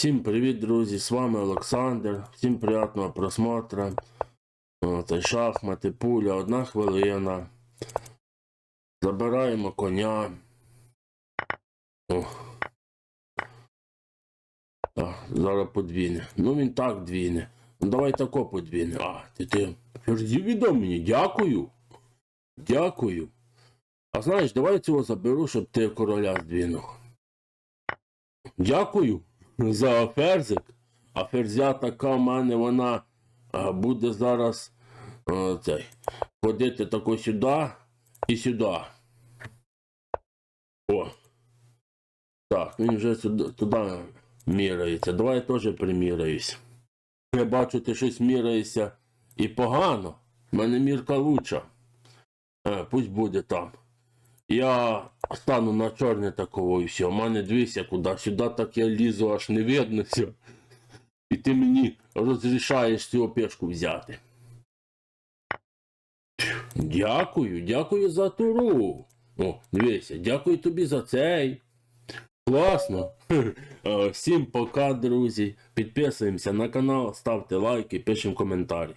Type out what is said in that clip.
Всім привіт, друзі! З вами Олександр. Всім приємного просмотру. Це шахмати, пуля, одна хвилина. Забираємо коня. О. Так, зараз подвіне. Ну він так двіне. Ну давай тако подвіне. А, ти ти. Відомо мені, дякую. Дякую. А знаєш, давай цього заберу, щоб ти короля здвинув. Дякую за ферзик. А ферзя така в мене вона буде зараз цей, ходити тако сюди і сюди. О. Так, він вже сюди, туди мірається. Давай я теж приміряюсь. Я бачу, ти щось міраєшся і погано. У мене мірка лучша. Е, пусть буде там. Я стану на чорне такого і все. У мене дивися куди. Сюди так я лізу, аж не видно все. І ти мені розрішаєш цю пешку взяти. Дякую, дякую за туру. О, дивися, дякую тобі за цей. Класно. Е, Всім пока, друзі. Підписуємося на канал, ставте лайки, пишемо коментарі.